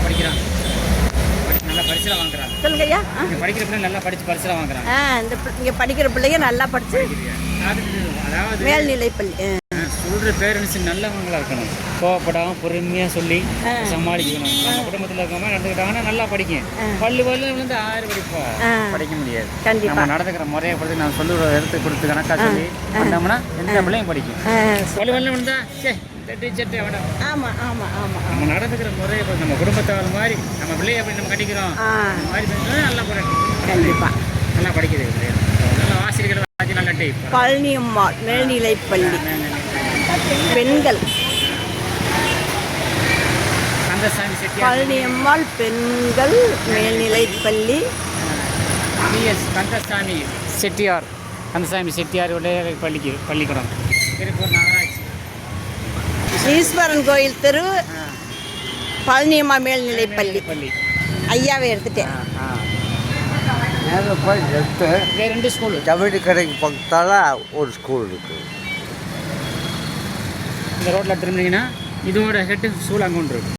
நல்லா படிக்கிறான். படி- நல்லா பரிசுலாம் வாங்குறான். சொல்லுங்க ஐயா ஆ. இங்க படிக்கிற பிள்ளை நல்லா படிச்சு பரிசுலாம் வாங்குறான் ஆ இந்த பி- இங்க படிக்கிற பிள்ளைங்க நல்லா படிச்சு அதாவது மேல்நிலை பள்ளி சொல்ற பேரண்ட்ஸ் நல்லவங்களா இருக்கணும். கோவப்படாம பொறுமையா சொல்லி. சமாளிக்கணும். நம்ம குடும்பத்துல இருக்கவங்க நடந்துக்கிட்டாங்கன்னா நல்லா படிக்கும். பல்லு பல்லு விழுந்து ஆறு படிப்பா. படிக்க முடியாது. கண்டிப்பா. நம்ம நடந்துக்கிற முறையை பொறுத்து நான் சொல்லுற எடுத்து கொடுத்து கணக்கா சொல்லி பண்ணோம்னா எந்த பிள்ளையும் படிக்கும். ஆ, பல்லு பல்லு விழுந்தா சே இந்த டீச்சர்ட்டு வேண்டாம் ஆமா ஆமா ஆமா நம்ம நடந்துக்கிற முறையை பொறுத்து நம்ம குடும்பத்தால் மாதிரி நம்ம பிள்ளையை எப்படி நம்ம கண்டிக்கிறோம். மாதிரி நல்லா படிக்கும் கண்டிப்பா. நல்லா படிக்குது நல்ல ஆசிரியர்கள் வாசி நல்ல டீப் பழனியம்மாள் மேல்நிலை பள்ளி பெண்கள். பழனியம்மாள் பெண்கள் மேல்நிலை பள்ளி பிஎஸ் கந்தசாமி செட்டியார். கந்தசாமி செட்டியார் உடைய பள்ளிக்கு பள்ளிக்கூடம். திருப்பூர் நகராட்சி ஈஸ்வரன் கோயில் தெரு பழனியம்மா மேல்நிலை பள்ளி. பள்ளி. ஐயாவை எடுத்துட்டேன். போய் இங்க ரெண்டு ஸ்கூலு ஜவுளி கடைக்கு பக்கத்தால் ஒரு ஸ்கூல் இருக்குது இந்த ரோட்டில் திரும்பினீங்கன்னா இதோட ஹெட்டு ஸ்கூல் அங்கே ஒன்று இருக்கு.